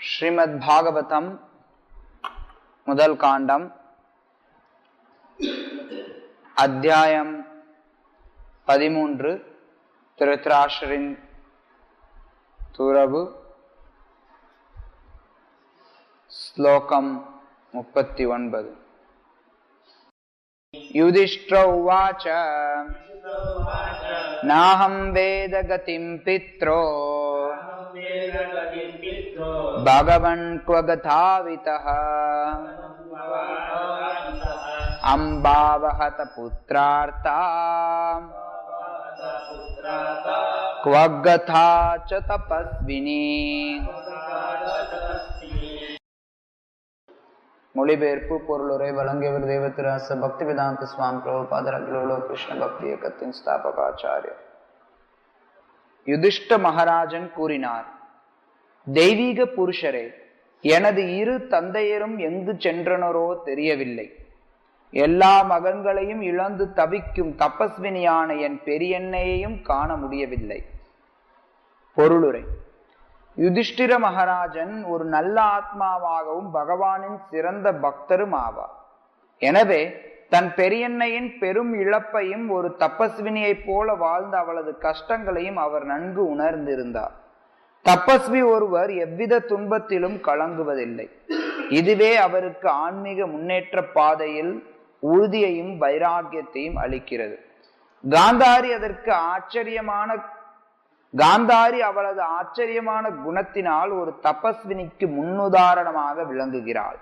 ஸ்ரீமத் பாகவதம் முதல் காண்டம் அத்தியாயம் பதிமூன்று திருத்ராஷரின் துறவு ஸ்லோகம் முப்பத்தி ஒன்பது युधिष्ठिर उवाच नाहं वेद गतिं पित्रो भगवन् क्व गतावितः अम्बावहत पुत्रार्ता क्व गथा च तपस्विनी மொழிபெயர்ப்பு பொருளுரை வழங்கியவர் தேவத்திராச பக்தி வேதாந்த சுவாமி பிரபுபாதர் அகிலோலோ கிருஷ்ண பக்தி இயக்கத்தின் ஸ்தாபகாச்சாரியர் யுதிஷ்ட மகாராஜன் கூறினார் தெய்வீக புருஷரே எனது இரு தந்தையரும் எங்கு சென்றனரோ தெரியவில்லை. எல்லா மகன்களையும் இழந்து தவிக்கும் தபஸ்வினியான என் பெரியன்னையையும் காண முடியவில்லை. பொருளுரை யுதிஷ்டிர மகாராஜன் ஒரு நல்ல ஆத்மாவாகவும் பகவானின் சிறந்த பக்தரும் ஆவார். எனவே தன் பெரியன்னையின் பெரும் இழப்பையும் ஒரு தபஸ்வினியைப் போல வாழ்ந்த அவளது கஷ்டங்களையும் அவர் நன்கு உணர்ந்திருந்தார். தபஸ்வி ஒருவர் எவ்வித துன்பத்திலும் கலங்குவதில்லை. இதுவே அவருக்கு ஆன்மீக முன்னேற்ற பாதையில் உறுதியையும் வைராகியத்தையும் அளிக்கிறது. காந்தாரி அதற்கு ஆச்சரியமான காந்தாரி அவளது ஆச்சரியமான குணத்தினால் ஒரு தபஸ்வினிக்கு முன்னுதாரணமாக விளங்குகிறாள்.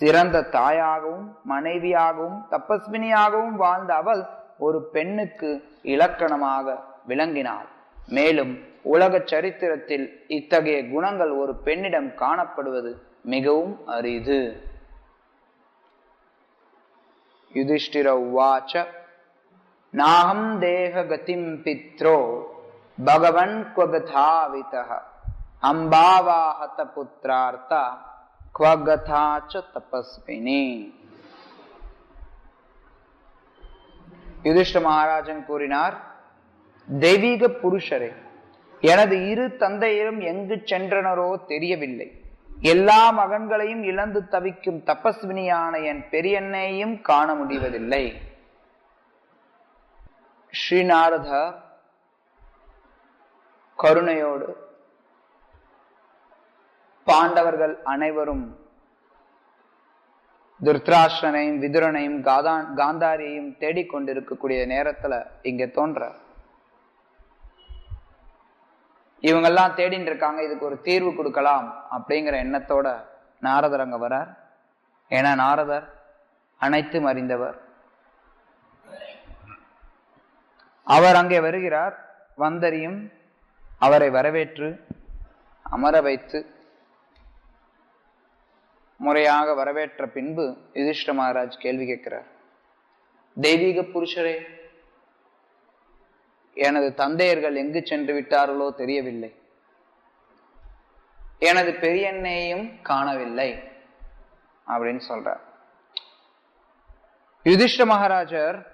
சிறந்த தாயாகவும் மனைவியாகவும் தபஸ்வினியாகவும் வாழ்ந்த அவள் ஒரு பெண்ணுக்கு இலக்கணமாக விளங்கினாள். மேலும் உலக சரித்திரத்தில் இத்தகைய குணங்கள் ஒரு பெண்ணிடம் காணப்படுவது மிகவும் அரிது. யுதிஷ்டிர உவாச்ச நாகம் தேக கதிம் பித்ரோ பகவன் குவகதாவித அம்பாவாஹத புத்திரார்த்தா குவகதாச்ச தபஸ்வினி. யுதிஷ்ட மகாராஜன் கூறினார் தெய்வீக புருஷரே எனது இரு தந்தையரும் எங்கு சென்றனரோ தெரியவில்லை. எல்லா மகன்களையும் இழந்து தவிக்கும் தபஸ்வினியான என் பெரியன்னையும் காண முடிவதில்லை. ஸ்ரீநாரதா கருணையோடு பாண்டவர்கள் அனைவரும் துர்த்ராஷ்டனையும் விதுரனையும் காதான் காந்தாரியையும் தேடிக்கொண்டிருக்கக்கூடிய நேரத்துல இங்க தோன்ற இவங்கெல்லாம் தேடிட்டு இருக்காங்க இதுக்கு ஒரு தீர்வு கொடுக்கலாம் அப்படிங்கிற எண்ணத்தோட நாரதர் அங்க வரார். ஏன்னா நாரதர் அனைத்தும் அறிந்தவர். அவர் அங்கே வருகிறார் வந்தறியும் அவரை வரவேற்று அமர வைத்து முறையாக வரவேற்ற பின்பு யுதிஷ்ட மகாராஜ் கேள்வி கேட்கிறார். தெய்வீக புருஷரே எனது தந்தையர்கள் எங்கு சென்று விட்டார்களோ தெரியவில்லை. எனது பெரியன்னையும் காணவில்லை அப்படின்னு சொல்றார். யுதிஷ்ட மகாராஜர்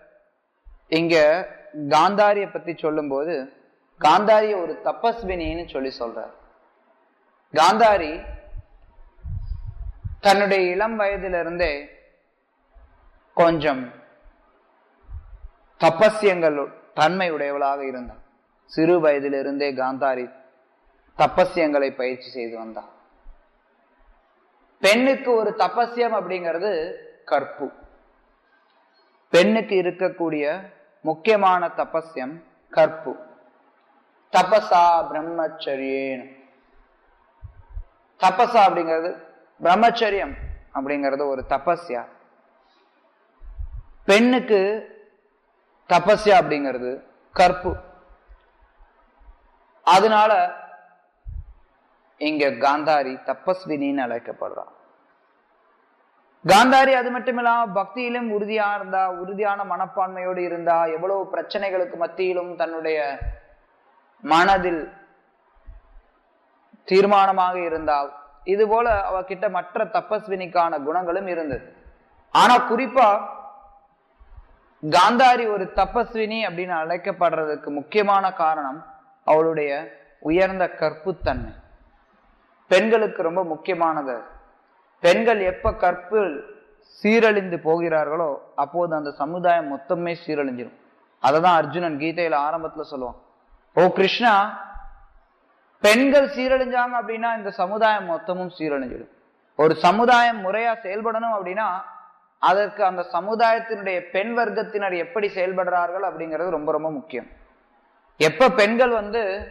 இங்க காந்தாரிய பத்தி சொல்லும்போது காந்தாரிய ஒரு தபஸ்வினின்னு சொல்லி சொல்றார். காந்தாரி தன்னுடைய இளம் வயதிலிருந்தே கொஞ்சம் தபஸ்யங்கள் தன்மை உடையவளாக இருந்தார் சிறு வயதிலிருந்தே காந்தாரி தபஸ்யங்களை பயிற்சி செய்து வந்தார் பெண்ணுக்கு ஒரு தபஸ்யம் அப்படிங்கிறது கற்பு. பெண்ணுக்கு இருக்கக்கூடிய முக்கியமான தபஸ்யம் கற்பு. தபசா பிரம்மச்சரியேன். தபசா அப்படிங்கிறது பிரம்மச்சரியம் அப்படிங்கிறது ஒரு தபஸ்யா. பெண்ணுக்கு தபஸ்யா அப்படிங்கிறது கற்பு. அதனால இங்க காந்தாரி தபஸ்வினின்னு அழைக்கப்படுறான். காந்தாரி அது மட்டும் இல்லாம பக்தியிலும் உறுதியா இருந்தா உறுதியான மனப்பான்மையோடு இருந்தா எவ்வளவு பிரச்சனைகளுக்கு மத்தியிலும் தன்னுடைய மனதில் தீர்மானமாக இருந்தால் இது போல அவகிட்ட மற்ற தபஸ்வினிக்கான குணங்களும் இருந்தது. ஆனா குறிப்பா காந்தாரி ஒரு தபஸ்வினி அப்படின்னு அழைக்கப்படுறதுக்கு முக்கியமான காரணம் அவளுடைய உயர்ந்த கற்புத்தன்மை. பெண்களுக்கு ரொம்ப முக்கியமானது. பெண்கள் எப்ப கற்பில் சீரழிந்து போகிறார்களோ அப்போது அந்த சமுதாயம் மொத்தமே சீரழிஞ்சிடும் அததான் அர்ஜுனன் கீதையில ஆரம்பத்துல சொல்லுவான். ஓ கிருஷ்ணா பெண்கள் சீரழிஞ்சாங்க அப்படின்னா இந்த சமுதாயம் மொத்தமும் சீரழிஞ்சிடும். ஒரு சமுதாயம் முறையா செயல்படணும் அப்படின்னா அதற்கு அந்த சமுதாயத்தினுடைய பெண் வர்க்கத்தினர் எப்படி செயல்படுறார்கள் அப்படிங்கிறது ரொம்ப ரொம்ப முக்கியம். எப்ப பெண்கள் வந்து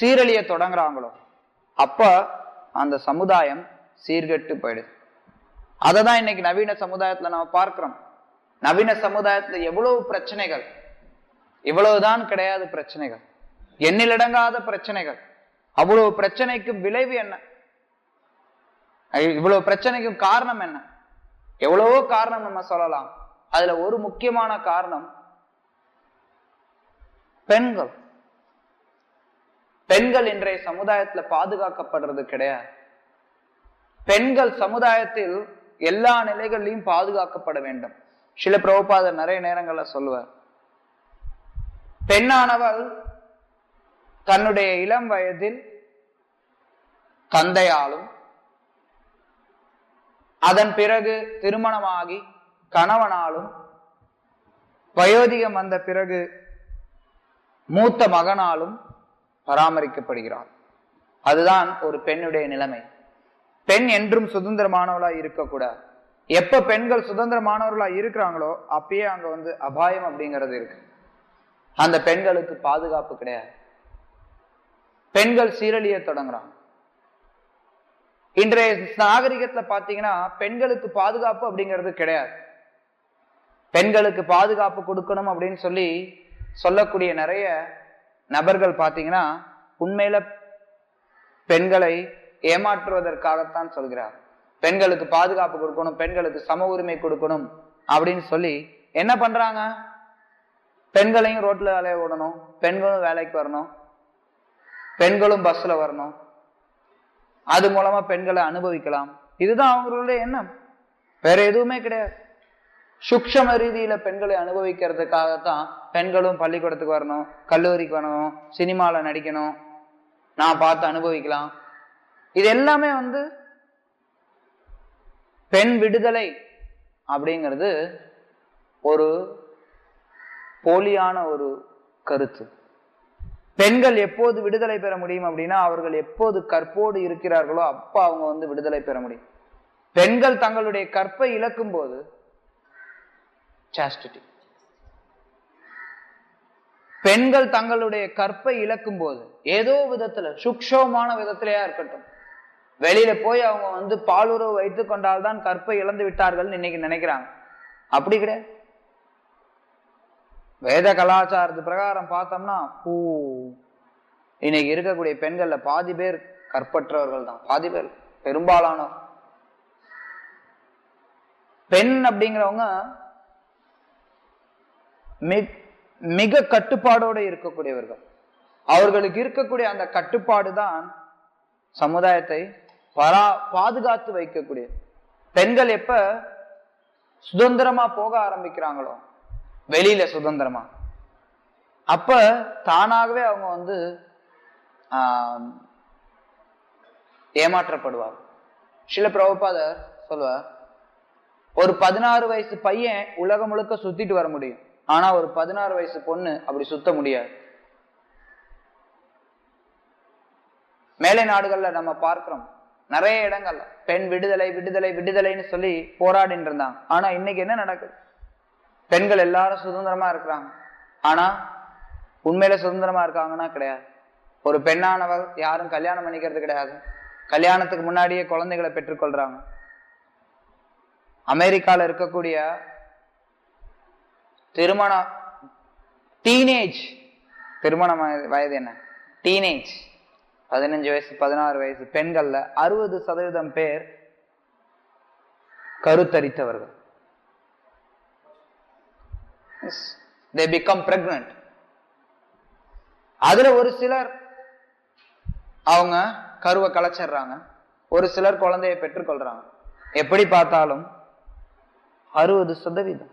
சீரழிய தொடங்குறாங்களோ அப்ப அந்த சமுதாயம் சீர்கெட்டு போயிடுது. அதை தான் இன்னைக்கு நவீன சமுதாயத்துல நம்ம பார்க்கிறோம். நவீன சமுதாயத்துல எவ்வளவு பிரச்சனைகள்? இவ்வளவுதான் கிடையாது பிரச்சனைகள். எண்ணிலடங்காத பிரச்சனைகள். அவ்வளவு பிரச்சனைக்கும் விளைவு என்ன? இவ்வளவு பிரச்சனைக்கும் காரணம் என்ன? எவ்வளவோ காரணம் நம்ம சொல்லலாம். அதுல ஒரு முக்கியமான காரணம் பெண்கள். பெண்கள் இன்றைய சமுதாயத்துல பாதுகாக்கப்படுறது கிடையாது. பெண்கள் சமுதாயத்தில் எல்லா நிலைகளிலும் பாதுகாக்கப்பட வேண்டும். சில பிரபுபாதர் நிறைய நேரங்கள்ல சொல்லுவார். பெண்ணானவள் தன்னுடைய இளம் வயதில் தந்தையாலும் அதன் பிறகு திருமணமாகி கணவனாலும் வயோதிகம் வந்த பிறகு மூத்த மகனாலும் பராமரிக்கப்படுகிறார். அதுதான் ஒரு பெண்ணுடைய நிலைமை. பெண் என்றும் சுதந்திரமானவளா இருக்கக்கூடாது. எப்ப பெண்கள் சுதந்திரமானவர்களா இருக்கிறாங்களோ அப்பயே அங்க வந்து அபாயம் அப்படிங்கிறது இருக்கு. அந்த பெண்களுக்கு பாதுகாப்பு கிடையாது. பெண்கள் சீரழிய தொடங்குறாங்க. இன்றைய நாகரிகத்துல பாத்தீங்கன்னா பெண்களுக்கு பாதுகாப்பு அப்படிங்கிறது கிடையாது. பெண்களுக்கு பாதுகாப்பு கொடுக்கணும் அப்படின்னு சொல்லி சொல்லக்கூடிய நிறைய நபர்கள் பாத்தீங்கன்னா உண்மையில பெண்களை ஏமாற்றுவதற்காகத்தான் சொல்கிறார். பெண்களுக்கு பாதுகாப்பு கொடுக்கணும் பெண்களுக்கு சம உரிமை கொடுக்கணும் அப்படின்னு சொல்லி என்ன பண்றாங்க? பெண்களையும் ரோட்ல வேலையை விடணும் பெண்களும் வேலைக்கு வரணும் பெண்களும் பஸ்ல வரணும் அது மூலமா பெண்களை அனுபவிக்கலாம். இதுதான் அவங்களுடைய எண்ணம். வேற எதுவுமே கிடையாது. சுக்ஷம ரீதியில பெண்களை அனுபவிக்கிறதுக்காகத்தான் பெண்களும் பள்ளிக்கூடத்துக்கு வரணும் கல்லூரிக்கு வரணும் சினிமாவில் நடிக்கணும். நான் பார்த்து அனுபவிக்கலாம். இது எல்லாமே வந்து பெண் விடுதலை அப்படிங்கிறது ஒரு போலியான ஒரு கருத்து. பெண்கள் எப்போது விடுதலை பெற முடியும் அப்படின்னா அவர்கள் எப்போது கற்போடு இருக்கிறார்களோ அப்போ அவங்க வந்து விடுதலை பெற முடியும். பெண்கள் தங்களுடைய கற்பை இழக்கும் போது சாஸ்டிட்டி பெண்கள் தங்களுடைய கற்பை இழக்கும் போது ஏதோ விதத்துல சுக்ஷமான விதத்திலேயா இருக்கட்டும் வெளியில போய் அவங்க வந்து பாலுறவு வைத்துக் கொண்டால்தான் கற்பை இழந்து விட்டார்கள் இன்னைக்கு நினைக்கிறாங்க. அப்படி கிடையாது. வேத கலாச்சாரத்து பிரகாரம் பார்த்தோம்னா பூ. இன்னைக்கு இருக்கக்கூடிய பெண்கள்ல பாதி பேர் கற்பற்றவர்கள் தான். பாதி பேர். பெரும்பாலானோர். பெண் அப்படிங்கிறவங்க மிக மிக கட்டுப்பாடோட இருக்கக்கூடியவர்கள். அவர்களுக்கு இருக்கக்கூடிய அந்த கட்டுப்பாடு தான் சமுதாயத்தை பரா பாதுகாத்து வைக்கக்கூடிய. பெண்கள் எப்ப சுதந்திரமா போக ஆரம்பிக்கிறாங்களோ வெளியில சுதந்திரமா? அப்ப தானாகவே அவங்க வந்து ஆஹ், ஏமாற்றப்படுவார். சில பிரபுபாதர் சொல்லுவார் ஒரு பதினாறு வயசு பையன் உலகம் முழுக்க சுத்திட்டு வர முடியும். ஆனா ஒரு பதினாறு வயசு பொண்ணு அப்படி சுத்த முடியாது. மேலை நாடுகள்ல நம்ம பார்க்கிறோம். நிறைய இடங்கள்ல பெண் விடுதலை விடுதலை விடுதலைன்னு சொல்லி போராடிட்டு இருந்தாங்க. ஆனா இன்னைக்கு என்ன நடக்குது? பெண்கள் எல்லாரும் சுதந்திரமா இருக்கிறாங்க. ஆனா உண்மையில சுதந்திரமா இருக்காங்கன்னா கிடையாது. ஒரு பெண்ணானவர் யாரும் கல்யாணம் பண்ணிக்கிறது கிடையாது. கல்யாணத்துக்கு முன்னாடியே குழந்தைகளை பெற்றுக்கொள்றாங்க. அமெரிக்கால இருக்கக்கூடிய திருமண டீனேஜ் திருமண வயது என்ன? டீனேஜ் பதினஞ்சு வயசு பதினாறு வயசு பெண்கள்ல அறுபது சதவீதம் பேர் கருத்தரித்தவர்கள். தே பிகம் பிரெக்னன்ட் அதுல ஒரு சிலர் அவங்க கருவை கலைச்சிடுறாங்க ஒரு சிலர் குழந்தையை பெற்றுக்கொள்றாங்க. எப்படி பார்த்தாலும் அறுபது சதவீதம்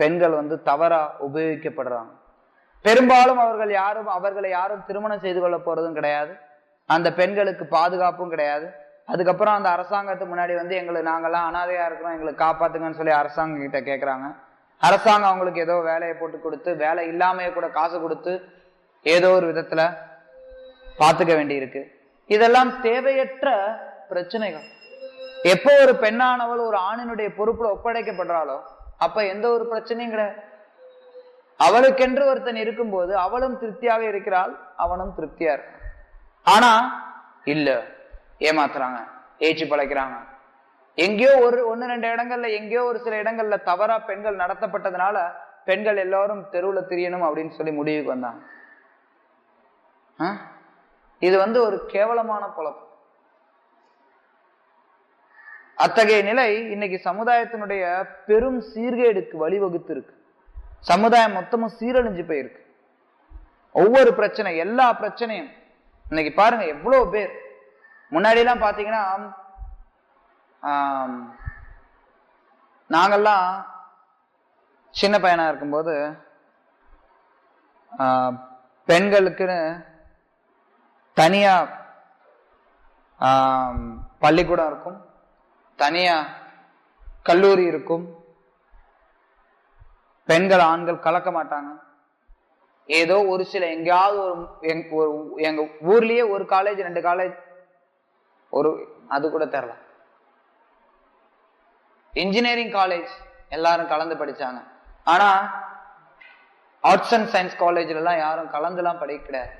பெண்கள் வந்து தவறா உபயோகிக்கப்படுறாங்க. பெரும்பாலும் அவர்கள் யாரும் அவர்களை யாரும் திருமணம் செய்து கொள்ள போறதும் கிடையாது. அந்த பெண்களுக்கு பாதுகாப்பும் கிடையாது. அதுக்கப்புறம் அந்த அரசாங்கத்துக்கு முன்னாடி வந்து எங்களுக்கு நாங்கள்லாம் அனாதையா இருக்கிறோம் எங்களுக்கு காப்பாத்துங்கன்னு சொல்லி அரசாங்கம் கிட்ட கேட்கறாங்க அரசாங்கம் அவங்களுக்கு ஏதோ வேலையை போட்டு கொடுத்து வேலை இல்லாமையே கூட காசு கொடுத்து ஏதோ ஒரு விதத்துல பார்த்துக்க வேண்டியிருக்கு. இதெல்லாம் தேவையற்ற பிரச்சனைகள். எப்போ ஒரு பெண்ணானவள் ஒரு ஆணினுடைய பொறுப்புல ஒப்படைக்கப்படுறாளோ அப்ப எந்த ஒரு பிரச்சனையும் கிடையாது. அவளுக்கென்று ஒருத்தன் இருக்கும்போது அவளும் திருப்தியாக இருக்கிறாள் அவனும் திருப்தியா இருக்கான். ஆனா இல்ல. ஏமாத்துறாங்க. ஏச்சு பழைக்கிறாங்க. எங்கேயோ ஒரு ஒன்று ரெண்டு இடங்கள்ல எங்கேயோ ஒரு சில இடங்கள்ல தவறா பெண்கள் நடத்தப்பட்டதுனால பெண்கள் எல்லாரும் தெருவில் திரியணும் அப்படின்னு சொல்லி முடிவுக்கு வந்தாங்க. ஆ? இது வந்து ஒரு கேவலமான குழப்பம் அத்தகைய நிலை இன்னைக்கு சமுதாயத்தினுடைய பெரும் சீர்கேடுக்கு வழிவகுத்து இருக்கு சமுதாயம் மொத்தமும் சீரழிஞ்சு போயிருக்கு. ஒவ்வொரு பிரச்சனை எல்லா பிரச்சனையும். இன்னைக்கு பாருங்க எவ்வளோ பேர். முன்னாடிலாம் பார்த்தீங்கன்னா நாங்கள்லாம் சின்ன பையனாக இருக்கும்போது பெண்களுக்குன்னு தனியாக பள்ளிக்கூடம் இருக்கும் தனியாக கல்லூரி இருக்கும். பெண்கள் ஆண்கள் கலக்க மாட்டாங்க. ஏதோ ஒரு சில எங்கேயாவது ஒரு எங்க- ஒரு- எங்க ஊர்லயே ஒரு காலேஜ் ரெண்டு காலேஜ் ஒரு அது கூட தெரியல. இன்ஜினியரிங் காலேஜ் எல்லாரும் கலந்து படிச்சாங்க. ஆனா ஆர்ட்ஸ் அண்ட் சயின்ஸ் காலேஜ்ல எல்லாம் யாரும் கலந்துலாம் படிக்க கிடையாது.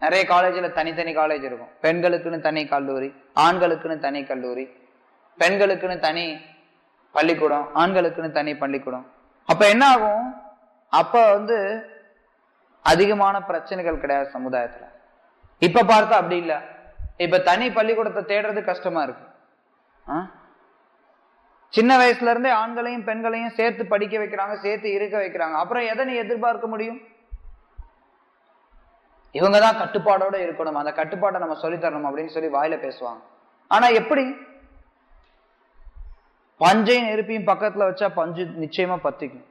நிறைய காலேஜில் தனித்தனி காலேஜ் இருக்கும். பெண்களுக்குன்னு தனி கல்லூரி ஆண்களுக்குன்னு தனி கல்லூரி பெண்களுக்குன்னு தனி பள்ளிக்கூடம் ஆண்களுக்குன்னு தனி பள்ளிக்கூடம். அப்போ என்ன ஆகும்? அப்போ வந்து அதிகமான பிரச்சனைகள் கிடையாது சமுதாயத்தில். இப்போ பார்த்தா அப்படி இல்லை. இப்போ தனி பள்ளிக்கூடத்தை தேடுறது கஷ்டமா இருக்கு. ஆ? சின்ன வயசுல இருந்தே ஆண்களையும் பெண்களையும் சேர்த்து படிக்க வைக்கிறாங்க சேர்த்து இருக்க வைக்கிறாங்க. அப்புறம் எதை நீ எதிர்பார்க்க முடியும்? இவங்க தான் கட்டுப்பாடோட இருக்கணும். அந்த கட்டுப்பாட்டை நம்ம சொல்லித்தரணும் அப்படின்னு சொல்லி வாயில பேசுவாங்க. ஆனா எப்படி? பஞ்சையும் நெருப்பையும் பக்கத்துல வச்சா பஞ்சு நிச்சயமா பத்திக்கும்.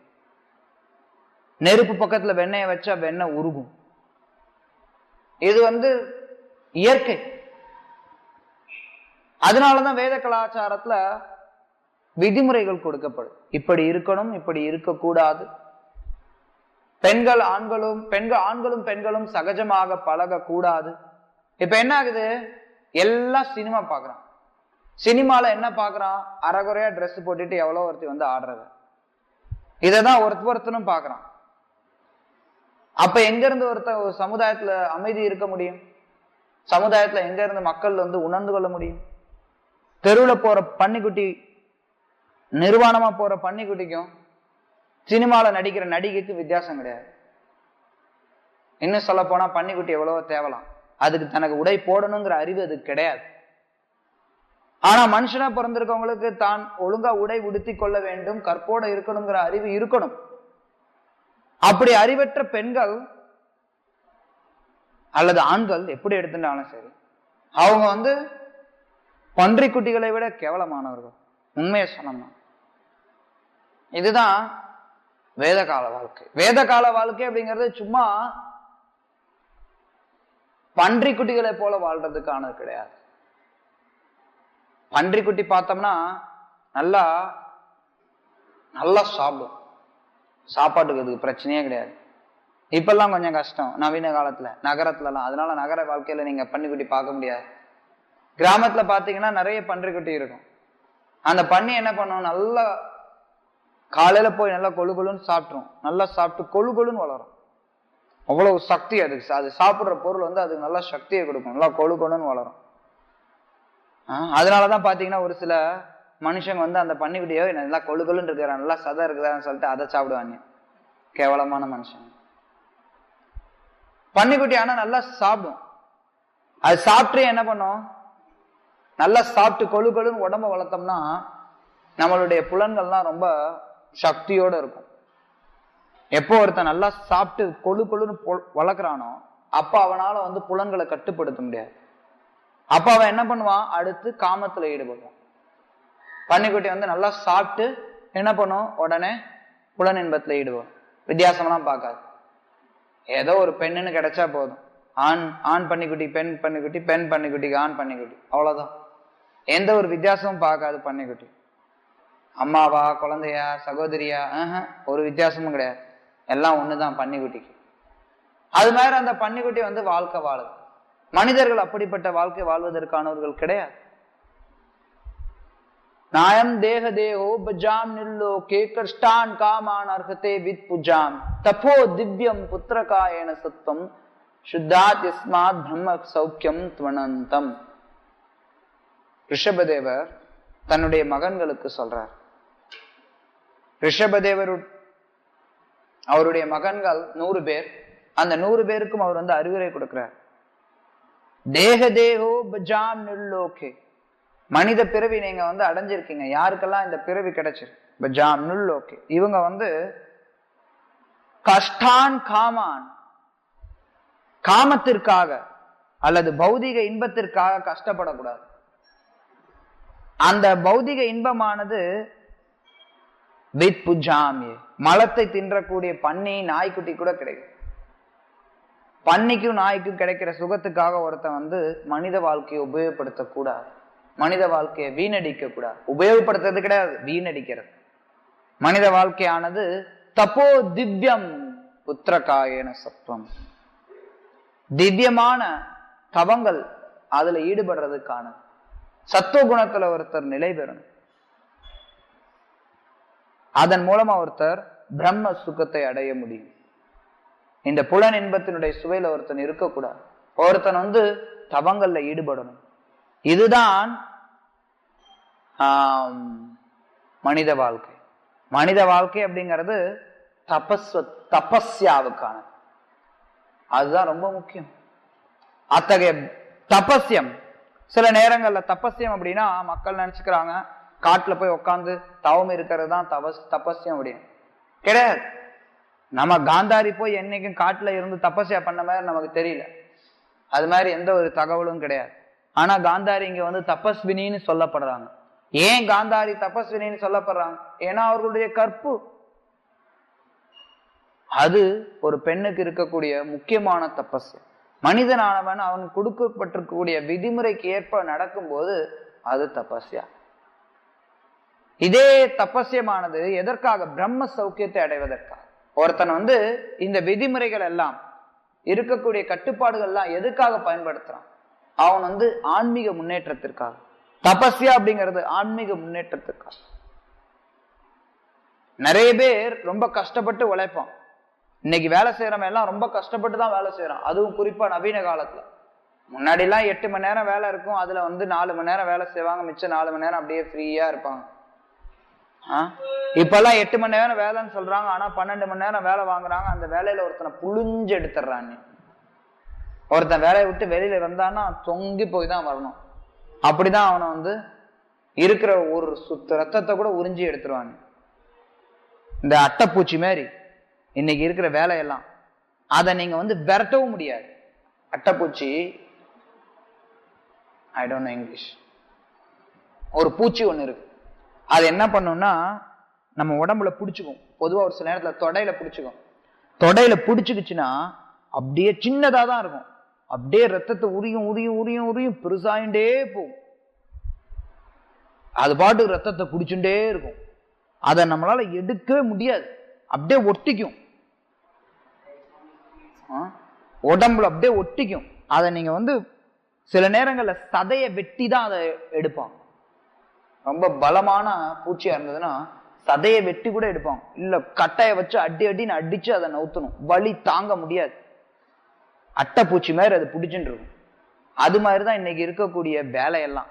நெருப்பு பக்கத்துல வெண்ணெயை வச்சா வெண்ணெய் உருகும். இது வந்து இயற்கை. அதனாலதான் வேத கலாச்சாரத்துல விதிமுறைகள் கொடுக்கப்படும். இப்படி இருக்கணும் இப்படி இருக்கக்கூடாது. பெண்கள் ஆண்களும் பெண்கள் ஆண்களும் பெண்களும் சகஜமாக பழக கூடாது இப்ப என்ன ஆகுது? எல்லாம் சினிமா பாக்குறான். சினிமால என்ன பாக்குறான்? அறகுறையா ட்ரெஸ் போட்டுட்டு எவ்வளவு ஒருத்தி வந்து ஆடுறது. இததான் ஒருத்த ஒருத்தனும் பாக்குறான். அப்ப எங்க இருந்து ஒருத்த ஒரு சமுதாயத்துல அமைதி இருக்க முடியும்? சமுதாயத்துல எங்க இருந்து மக்கள் வந்து உணர்ந்து கொள்ள முடியும்? தெருவில் போற பன்னிக்குட்டி நிர்வாணமா போற பன்னிக்குட்டிக்கும் சினிமால நடிக்கிற நடிகைக்கு வித்தியாசம் கிடையாது. இன்னும் சொல்ல போனா பன்னிக்குட்டி எவ்வளவோ தேவலாம். அதுக்கு தனக்கு உடை போடணுங்கிற அறிவு அதுக்கு கிடையாது. ஆனா மனுஷனா பிறந்திருக்கவங்களுக்கு தான் ஒழுங்கா உடை உடுத்தி கொள்ள வேண்டும் கற்போட இருக்கணுங்கிற அறிவு இருக்கணும். அப்படி அறிவற்ற பெண்கள் அல்லது ஆண்கள் எப்படி எடுத்துட்டாலும் சரி அவங்க வந்து பன்றி குட்டிகளை விட கேவலமானவர்கள். உண்மையை சொன்னோம்னா இதுதான் வேத கால வாழ்க்கை. வேத கால வாழ்க்கை அப்படிங்கிறது சும்மா பன்றி குட்டிகளை போல வாழ்றதுக்கானது கிடையாது. பன்றி குட்டி பார்த்தோம்னா நல்லா நல்லா சாப்பிடும். சாப்பாட்டுக்கு அதுக்கு பிரச்சனையே கிடையாது. இப்பெல்லாம் கொஞ்சம் கஷ்டம். நவீன காலத்துல நகரத்துலலாம். அதனால நகர வாழ்க்கையில நீங்க பன்னிக்குட்டி பார்க்க முடியாது. கிராமத்துல பாத்தீங்கன்னா நிறைய பன்றிக்குட்டி இருக்கும். அந்த பன்னி என்ன பண்ணும்? நல்லா காலையில் போய் நல்லா கொழு கொழுன்னு சாப்பிட்ரும் நல்லா சாப்பிட்டு கொழு கொழுன்னு வளரும். அவ்வளவு சக்தி அதுக்கு அது சாப்பிட்ற பொருள் வந்து அதுக்கு நல்லா சக்தியை கொடுக்கும். நல்லா கொழு கொழுன்னு வளரும். அதனால தான் பார்த்தீங்கன்னா ஒரு சில மனுஷங்க வந்து அந்த பன்னிக்குட்டியோ நல்லா கொழு கொழுன்னு இருக்கிறா நல்லா சதா இருக்கிறான்னு சொல்லிட்டு அதை சாப்பிடுவாங்க. கேவலமான மனுஷன் பன்னிக்குட்டி ஆனால் நல்லா சாப்பிடும். அது சாப்பிட்டு என்ன பண்ணும்? நல்லா சாப்பிட்டு கொழு கொழுன்னு உடம்ப வளர்த்தோம்னா நம்மளுடைய புலன்கள்லாம் ரொம்ப சக்தியோட இருக்கும். எப்போ ஒருத்தன் நல்லா சாப்பிட்டு கொழு கொழுன்னு பொ- வளர்க்குறானோ அப்போ அவனால் வந்து புலன்களை கட்டுப்படுத்த முடியாது. அப்போ அவன் என்ன பண்ணுவான்? அடுத்து காமத்தில் ஈடுபடுவான். பன்னிக்குட்டி வந்து நல்லா சாப்பிட்டு என்ன பண்ணும்? உடனே புலன் இன்பத்தில் ஈடுபடும். வித்தியாசம்லாம் பார்க்காது. ஏதோ ஒரு பெண்ணுன்னு கிடைச்சா போதும். ஆண் ஆண் பன்னிக்குட்டி பெண் பன்னிக்குட்டி பெண் பன்னிக்குட்டிக்கு ஆண் பன்னிக்குட்டி. அவ்வளோதான் எந்த ஒரு வித்தியாசமும் பார்க்காது பன்னிக்குட்டி. அம்மாவா குழந்தையா சகோதரியா ஒரு வித்தியாசமும் கிடையாது. எல்லாம் ஒண்ணுதான் பன்னிக்குட்டிக்கு. அது மாதிரி அந்த பன்னிக்குட்டி வந்து வாழ்க்கை வாழுது மனிதர்கள் அப்படிப்பட்ட வாழ்க்கை வாழ்வதற்கானவர்கள் கிடையாது. நாயம் தேக தேகோ பஜாம் நில்லோ கே கஷ்டான் காமான் அர்ஹத்தே வித் புஜாம். தப்போ திவ்யம் புத்திரகாயன சத்துவம் சுத்தாத் யஸ்மாத் பிரம்ம சௌக்கியம் துவனந்தம். ரிஷபதேவர் தன்னுடைய மகன்களுக்கு சொல்றார் ரிஷபதேவரு அவருடைய மகன்கள் நூறு பேர். அந்த நூறு பேருக்கும் அவர் வந்து அறிவுரை கொடுக்கிறார். தேக தேகோ பஜாம் நுல்லோகே. மனித பிறவி நீங்க வந்து அடைஞ்சிருக்கீங்க. யாருக்கெல்லாம் இந்த பிறவி கிடைச்சிரு பஜாம் நுல்லோகே. இவங்க வந்து கஷ்டான் காமான். காமத்திற்காக அல்லது பௌதிக இன்பத்திற்காக கஷ்டப்படக்கூடாது. அந்த பௌதிக இன்பமானது வித் புஜாமி மலத்தை தின்றக்கூடிய பன்னி நாய்க்குட்டி கூட கிடைக்கும். பன்னிக்கும் நாய்க்கும் கிடைக்கிற சுகத்துக்காக ஒருத்தன் வந்து மனித வாழ்க்கையை உபயோகப்படுத்தக்கூடாது. மனித வாழ்க்கையை வீணடிக்க கூடாது உபயோகப்படுத்துறது கிடையாது வீணடிக்கிறது. மனித வாழ்க்கையானது தப்போ திவ்யம் புத்திரகாயன சத்வம் திவ்யமான தவங்கள் அதுல ஈடுபடுறதுக்கான சத்துவ குணத்துல ஒருத்தர் நிலை பெறணும். அதன் மூலமா ஒருத்தர் பிரம்ம சுகத்தை அடைய முடியும். இந்த புலன் இன்பத்தினுடைய சுவையில ஒருத்தன் இருக்கக்கூடாது. ஒருத்தன் வந்து தவங்கள்ல ஈடுபடணும். இதுதான் மனித வாழ்க்கை. மனித வாழ்க்கை அப்படிங்கிறது தபஸ்வ தபஸ்யாவுக்கான அதுதான் ரொம்ப முக்கியம். அத்தகைய தபஸ்யம். சில நேரங்கள்ல தபஸ்யம் அப்படின்னா மக்கள் நினைச்சுக்கிறாங்க காட்டுல போய் உட்காந்து தவம் இருக்கிறது தான் தபஸ் தபஸ்யம் அப்படின்னு. கிடையாது. நம்ம காந்தாரி போய் என்னைக்கும் காட்டுல இருந்து தபஸ்யா பண்ண மாதிரி நமக்கு தெரியல. அது மாதிரி எந்த ஒரு தகவலும் கிடையாது. ஆனா காந்தாரி இங்க வந்து தபஸ்வினின்னு சொல்லப்படுறாங்க. ஏன் காந்தாரி தபஸ்வினின்னு சொல்லப்படுறாங்க? ஏன்னா அவர்களுடைய கற்பு. அது ஒரு பெண்ணுக்கு இருக்கக்கூடிய முக்கியமான தபஸ் மனிதனானவன் அவன் கொடுக்கப்பட்டிருக்கக்கூடிய விதிமுறைக்கு ஏற்ப நடக்கும்போது அது தபஸ்யா. இதே தபஸ்யமானது எதற்காக? பிரம்ம சௌக்கியத்தை அடைவதற்காக. ஒருத்தன் வந்து இந்த விதிமுறைகள் எல்லாம் இருக்கக்கூடிய கட்டுப்பாடுகள்லாம் எதுக்காக பயன்படுத்துறான்? அவன் வந்து ஆன்மீக முன்னேற்றத்திற்காக. தபஸ்யா அப்படிங்கிறது ஆன்மீக முன்னேற்றத்திற்காக. நிறைய பேர் ரொம்ப கஷ்டப்பட்டு உழைப்பான். இன்னைக்கு வேலை செய்யறவன் எல்லாம் ரொம்ப கஷ்டப்பட்டு தான் வேலை செய்யறான் அதுவும் குறிப்பா நவீன காலத்துல. முன்னாடி எல்லாம் எட்டு மணி நேரம் வேலை இருக்கும். அதுல வந்து நாலு மணி நேரம் வேலை செய்வாங்க. மிச்சம் நாலு மணி நேரம் அப்படியே ஃப்ரீயா இருப்பாங்க. இப்பெல்லாம் எட்டு மணி நேரம் வேலைன்னு சொல்றாங்க. ஆனா பன்னெண்டு மணி நேரம் வேலை வாங்குறாங்க. அந்த வேலையில ஒருத்தனை புழிஞ்சு எடுத்துடுறான் ஒருத்தன் வேலையை விட்டு வெளியில வந்தான்னா தொங்கி போய் தான் வரணும். அப்படிதான் அவனை வந்து இருக்கிற ஒரு சுத்த ரத்தத்தை கூட உறிஞ்சி எடுத்துருவாங்க இந்த அட்டைப்பூச்சி மாதிரி இன்னைக்கு இருக்கிற வேலையெல்லாம் அதை நீங்க வந்து விரட்டவும் முடியாது. அட்டைப்பூச்சி ஐ டோன்ட் நோ இங்கிலீஷ் ஒரு பூச்சி ஒன்று இருக்கு. அது என்ன பண்ணும்னா நம்ம உடம்புல பிடிச்சிக்கும். பொதுவாக ஒரு சில நேரத்தில் தொடையில பிடிச்சிக்கும். தொடையில பிடிச்சிக்கிச்சுன்னா அப்படியே சின்னதாக தான் இருக்கும். அப்படியே ரத்தத்தை உரியும் உரியும் உரியும் உரியும் பெருசாயிண்டே போகும். அது பாட்டுக்கு ரத்தத்தை குடிச்சுட்டே இருக்கும். அதை நம்மளால எடுக்கவே முடியாது. அப்படியே ஒட்டிக்கும். உடம்புல அப்படியே ஒட்டிக்கும். அதை நீங்க வந்து சில நேரங்களில் சதையை வெட்டி தான் அதை எடுப்பான் ரொம்ப பலமான பூச்சியா இருந்ததுன்னா சதையை வெட்டி கூட எடுப்பாங்க இல்ல கட்டையை வச்சு அடி அடின்னு அடிச்சு அதை நவுத்தணும். வலி தாங்க முடியாது. அட்டைப்பூச்சி மாதிரி அது பிடிச்சுட்டு இருக்கும். அது மாதிரிதான் இன்னைக்கு இருக்கக்கூடிய வேலையெல்லாம்.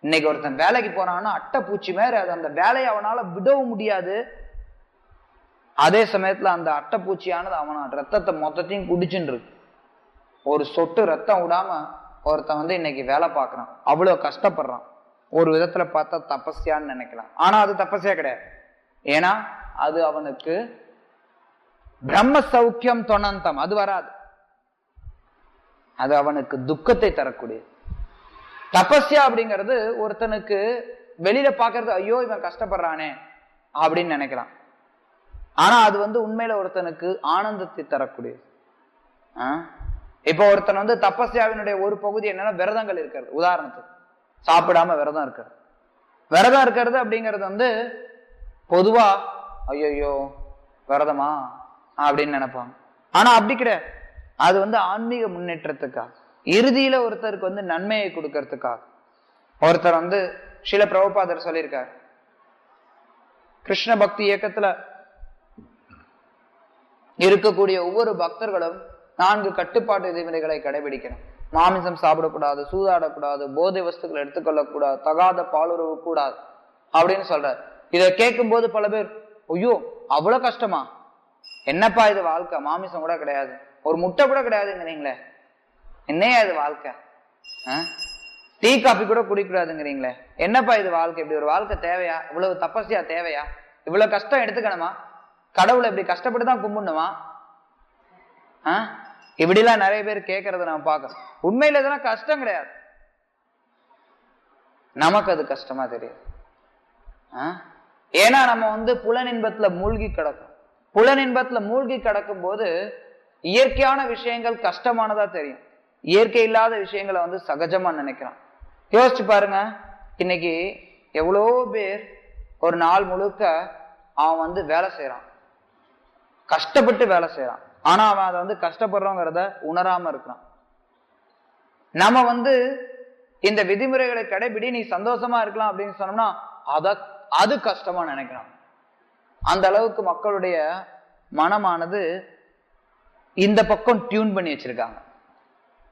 இன்னைக்கு ஒருத்தன் வேலைக்கு போறான்னா அட்டைப்பூச்சி மாதிரி அது அந்த வேலையை அவனால விடவும் முடியாது. அதே சமயத்துல அந்த அட்டைப்பூச்சியானது அவன ரத்தத்தை மொத்தத்தையும் குடிச்சுட்டு இருக்கு. ஒரு சொட்டு ரத்தம் விடாம ஒருத்தன் வந்து இன்னைக்கு வேலை பார்க்கறான். அவ்வளோ கஷ்டப்படுறான். ஒரு விதத்துல பார்த்தா தபஸ்யான்னு நினைக்கலாம். ஆனா அது தபஸ்யா கிடையாது. ஏன்னா அது அவனுக்கு பிரம்ம சௌக்கியம் தொனந்தம் அது வராது. அது அவனுக்கு துக்கத்தை தரக்கூடியது. தபஸ்யா அப்படிங்கிறது ஒருத்தனுக்கு வெளியில பாக்குறது ஐயோ இவன் கஷ்டப்படுறானே அப்படின்னு நினைக்கலாம் ஆனா அது வந்து உண்மையில ஒருத்தனுக்கு ஆனந்தத்தை தரக்கூடியது. ஆ? இப்போ ஒருத்தன் வந்து தபஸ்யாவினுடைய ஒரு பகுதி என்னன்னா விரதங்கள் இருக்கிறது. உதாரணத்துக்கு. சாப்பிடாம விரதம் இருக்கிறது. விரதம் இருக்கிறது அப்படிங்கிறது வந்து பொதுவா ஐயோ விரதமா? அப்படின்னு நினைப்பாங்க. ஆனா அப்படி கிடையாது. அது வந்து ஆன்மீக முன்னேற்றத்துக்காக. இறுதியில ஒருத்தருக்கு வந்து நன்மையை கொடுக்கறதுக்காக. ஒருத்தர் வந்து சில பிரபுபாதர் சொல்லியிருக்கார். கிருஷ்ண பக்தி இயக்கத்துல இருக்கக்கூடிய ஒவ்வொரு பக்தர்களும் நான்கு கட்டுப்பாட்டு விதிமுறைகளை கடைபிடிக்கணும். மாமிசம் சாப்பிடக்கூடாது சூதாடக்கூடாது போதை வஸ்துக்களை எடுத்துக்கொள்ளக்கூடாது தகாத பாலுறவு கூடாது அப்படின்னு சொல்றார். இதை கேட்கும் போது பல பேர் ஐயோ அவ்வளவு கஷ்டமா? என்னப்பா இது வாழ்க்கை? மாமிசம் கூட கிடையாது. ஒரு முட்டை கூட கிடையாதுங்கிறீங்களே. என்னையா இது வாழ்க்கை? டீ காபி கூட குடிக்கூடாதுங்கிறீங்களே என்னப்பா இது வாழ்க்கை? இப்படி ஒரு வாழ்க்கை தேவையா? இவ்வளவு தப்பசியா தேவையா? இவ்வளவு கஷ்டம் எடுத்துக்கணுமா? கடவுளை இப்படி கஷ்டப்பட்டு தான் கும்பிடணுமா? ஆ? இப்படிலாம் நிறைய பேர் கேட்கறத நம்ம பார்க்கறோம் உண்மையில இதெல்லாம் கஷ்டம் கிடையாது. நமக்கு அது கஷ்டமா தெரியும் ஏன்னா நம்ம வந்து புலனின்பத்துல மூழ்கி கிடக்கும் புலனின்பத்துல மூழ்கி கிடக்கும் போது இயற்கையான விஷயங்கள் கஷ்டமானதா தெரியும். இயற்கை இல்லாத விஷயங்களை வந்து சகஜமா நினைக்கிறான் யோசிச்சு பாருங்க இன்னைக்கு எவ்வளோ பேர் ஒரு நாள் முழுக்க அவன் வந்து வேலை செய்யறான் கஷ்டப்பட்டு வேலை செய்யறான் ஆனா அவன் அதை வந்து கஷ்டப்படுறோங்கிறத உணராம இருக்கிறான். நம்ம வந்து இந்த விதிமுறைகளை கடைபிடி நீ சந்தோஷமா இருக்கலாம் அப்படின்னு சொன்னோம்னா அத அது கஷ்டமா நினைக்கிறான். அந்த அளவுக்கு மக்களுடைய மனமானது இந்த பக்கம் டியூன் பண்ணி வச்சிருக்காங்க.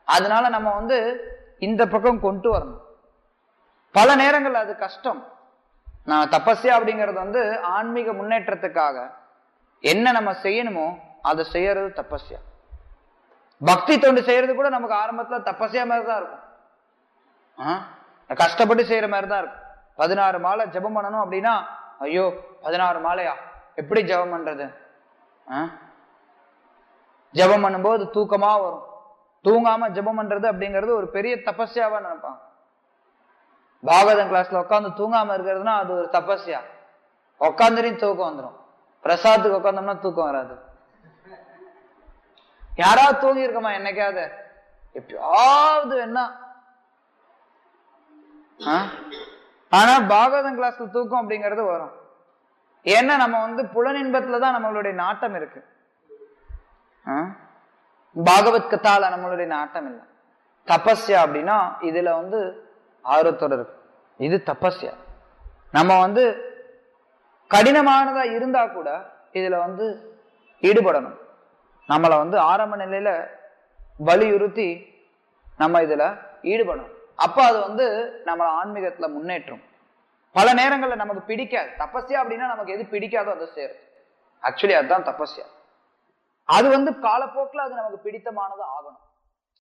அதனால நம்ம வந்து இந்த பக்கம் கொண்டு வரணும். பல நேரங்கள் அது கஷ்டம். நான் தபஸ்யா அப்படிங்கிறது வந்து ஆன்மீக முன்னேற்றத்துக்காக என்ன நம்ம செய்யணுமோ அதை செய்யறது தப்பஸ்யா. பக்தி தொண்டு செய்யறது கூட நமக்கு ஆரம்பத்துல தபஸ்யா மாதிரி தான் இருக்கும். ஆ? கஷ்டப்பட்டு செய்யற மாதிரி தான் இருக்கும். பதினாறு மாலை ஜெபம் பண்ணணும் அப்படின்னா ஐயோ பதினாறு மாலையா? எப்படி ஜெபம் பண்றது? ஆ? ஜெபம் பண்ணும்போது தூக்கமா வரும். தூங்காம ஜெபம் பண்றது அப்படிங்கிறது ஒரு பெரிய தபஸ்யாவா நினைப்பான் பாகவதம் கிளாஸ்ல உட்காந்து தூங்காம இருக்கிறதுனா அது ஒரு தபஸ்யா உட்காந்துரையும் தூக்கம் வந்துடும் பிரசாத்துக்கு உட்காந்தோம்னா தூக்கம் வராது. யாராவது தூங்கி இருக்கமா என்னைக்காவது? எப்பயாவது என்ன ஆ? ஆனா பாகவதம் கிளாஸ்ல தூக்கம் அப்படிங்கிறது வரும். ஏன்னா நம்ம வந்து புலனின்பத்துல தான் நம்மளுடைய நாட்டம் இருக்கு. ஆ? பாகவத் கத்தால நம்மளுடைய நாட்டம் இல்லை. தபஸ்யா அப்படின்னா இதுல வந்து ஆர்வத்தோட இருக்கு. இது தபஸ்யா. நம்ம வந்து கடினமானதா இருந்தா கூட இதுல வந்து ஈடுபடணும். நம்மளை வந்து ஆரம்ப நிலையில வலியுறுத்தி நம்ம இதுல ஈடுபடணும். அப்ப அது வந்து நம்மளை ஆன்மீகத்துல முன்னேற்றும். பல நேரங்கள்ல நமக்கு பிடிக்காது. தபஸ்யா அப்படின்னா நமக்கு எது பிடிக்காதோ அதை சேரும் ஆக்சுவலி அதுதான் தபஸ்யா. அது வந்து காலப்போக்கில் அது நமக்கு பிடித்தமானது ஆகணும்.